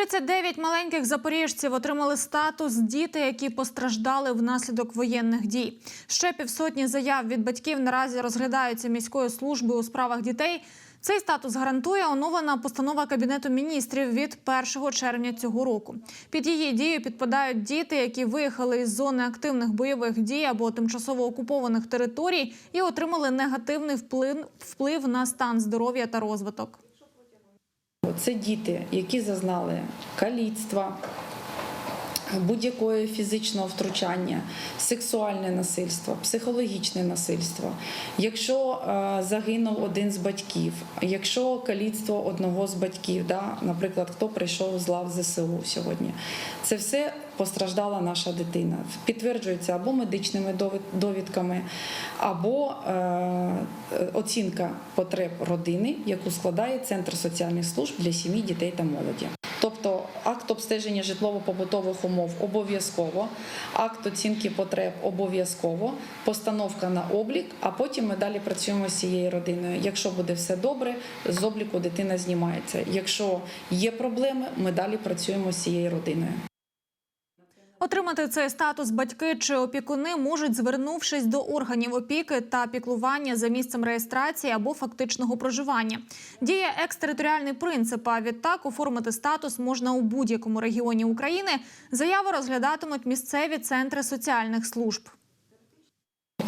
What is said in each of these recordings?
39 маленьких запоріжців отримали статус діти, які постраждали внаслідок воєнних дій. Ще півсотні заяв від батьків наразі розглядаються міською службою у справах дітей. Цей статус гарантує оновлена постанова кабінету міністрів від 1 червня цього року. Під її дію підпадають діти, які виїхали із зони активних бойових дій або тимчасово окупованих територій і отримали негативний вплив, на стан здоров'я та розвиток. Це діти, які зазнали каліцтва, будь-якого фізичного втручання, сексуальне насильство, психологічне насильство. Якщо е, загинув один з батьків, якщо каліцтво одного з батьків, да, наприклад, хто прийшов з лав ЗСУ сьогодні, це все постраждала наша дитина. Підтверджується або медичними довідками, або е, оцінка потреб родини, яку складає Центр соціальних служб для сім'ї, дітей та молоді. Тобто акт обстеження житлово-побутових умов обов'язково, акт оцінки потреб обов'язково, постановка на облік, а потім ми далі працюємо з цією родиною. Якщо буде все добре, з обліку дитина знімається. Якщо є проблеми, ми далі працюємо з цією родиною. Отримати цей статус батьки чи опікуни можуть, звернувшись до органів опіки та піклування за місцем реєстрації або фактичного проживання. Діє екстериторіальний принцип. А відтак оформити статус можна у будь-якому регіоні України. Заяву розглядатимуть місцеві центри соціальних служб.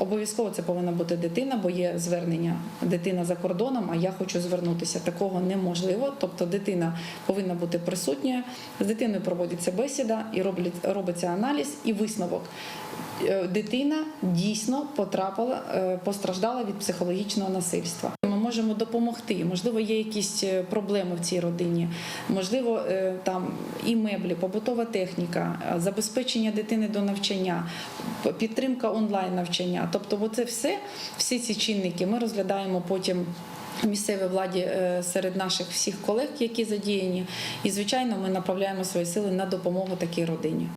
Обов'язково це повинна бути дитина, бо є звернення дитина за кордоном. А я хочу звернутися. Такого неможливо. Тобто, дитина повинна бути присутньою. З дитиною проводиться бесіда і робиться аналіз і висновок. Е, Дитина дійсно потрапила, е, постраждала від психологічного насильства. Можемо допомогти. Можливо, є якісь е, проблеми в цій родині. Можливо, е, там і меблі, побутова техніка, забезпечення дитини до навчання, підтримка онлайн навчання. Тобто, це все, всі ці чинники ми розглядаємо потім. Місцевій владі е, серед наших всіх колег, які задіяні, і звичайно, ми направляємо свої сили на допомогу такій родині.